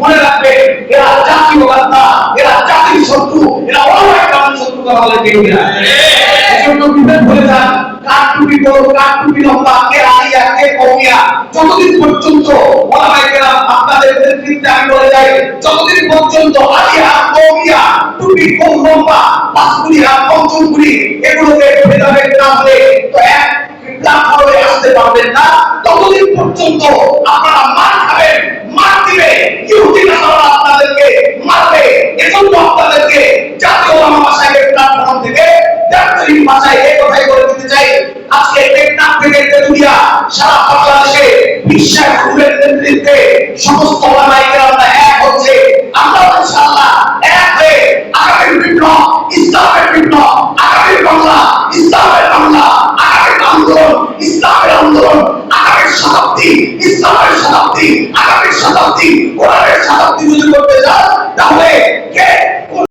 মনে রাখবে, এরা জাতীয়বাদ না এরা জাতির শত্রু, এরা অন্য একটা শত্রু কথা বলে ঠিক না এজন্য বিভেদ বলে যান কাটুপি বড় কাটুপি লম্বা, কে আলিয়া, কে কমিয়া, যতদিন পর্যন্ত ওলামায়ে কেরাম আপনাদের নেতৃত্বে আমি বলে যাই, যতদিন পর্যন্ত আলিয়া, কমিয়া, টুপি কম লম্বা পাঁচগুলিয়া পঞ্চমগুলি এগুলোকে ভেদাভেদ না হলে তো এক প্ল্যাটফর্মে আসতে পারবেন না। ততদিন পর্যন্ত আপনারা আজকে টেকনাফ থেকে তেতুলিয়া, সারা বাংলাদেশে বিশ্বাস গ্রুপের নেতৃত্বে সমস্ত ওলামায়ে কেরামরা এক হচ্ছে। আমরা ইনশাআল্লাহ এক হয়ে আগামী বিপ্লব ইসলামের বিপ্লব আগামী বাংলা, ইসলামের বাংলা, আগামী আন্দোলন, ইসলামের আন্দোলন, আগামী শতাব্দী, ইসলামের শতাব্দী, আগামী শতাব্দী, কোরআনের শতাব্দী যদি করতে